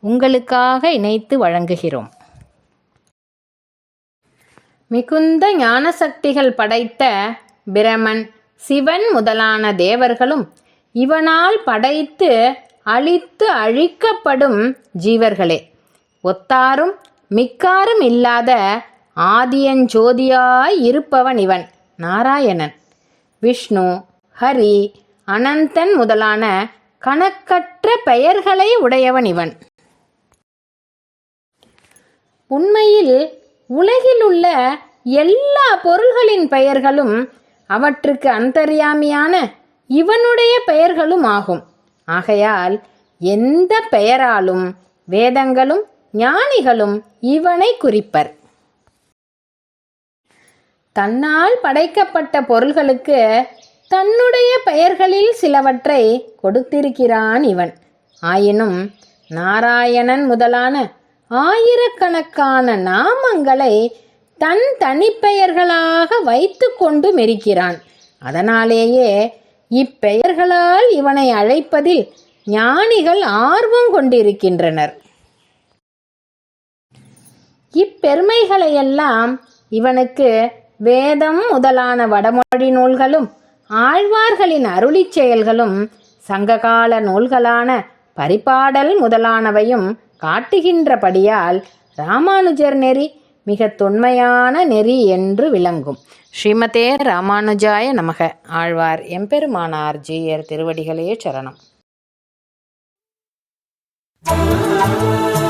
உங்களுக்காக இணைத்து வழங்குகிறோம். மிகுந்த ஞானசக்திகள் படைத்த பிரமன் சிவன் முதலான தேவர்களும் இவனால் படைத்து அழித்து அழிக்கப்படும் ஜீவர்களே ஒத்தாரும் மிக்காரும் இல்லாத ஆதியஞ்சோதியாய் இருப்பவன் இவன் நாராயணன். விஷ்ணு ஹரி அனந்தன் முதலான கணக்கற்ற பெயர்களை உடையவன் இவன். உண்மையில் உலகில் உள்ள எல்லா பொருள்களின் பெயர்களும் அவற்றுக்கு அந்தர்யாமியான இவனுடைய பெயர்களும் ஆகும். ஆகையால் எந்த பெயராலும் வேதங்களும் ஞானிகளும் இவனை குறிப்பர். தன்னால் படைக்கப்பட்ட பொருள்களுக்கு தன்னுடைய பெயர்களில் சிலவற்றை கொடுத்திருக்கிறான் இவன். ஆயினும் நாராயணன் முதலான ஆயிரக்கணக்கான நாமங்களை தன் தனிப்பெயர்களாக வைத்து கொண்டு மெரிக்கிறான். அதனாலேயே இப்பெயர்களால் இவனை அழைப்பதில் ஞானிகள் ஆர்வம் கொண்டிருக்கின்றனர். இப்பெருமைகளையெல்லாம் இவனுக்கு வேதம் முதலான வடமொழி நூல்களும் ஆழ்வார்களின் அருளிச் செயல்களும் சங்ககால நூல்களான பரிபாடல் முதலானவையும் காட்டுகின்றபடியால் ராமானுஜர் நெறி மிக தொன்மையான நெறி என்று விளங்கும் ஸ்ரீமதே ராமானுஜாய நமக ஆழ்வார் எம்பெருமானார் ஜீயர் திருவடிகளே சரணம் Thank you.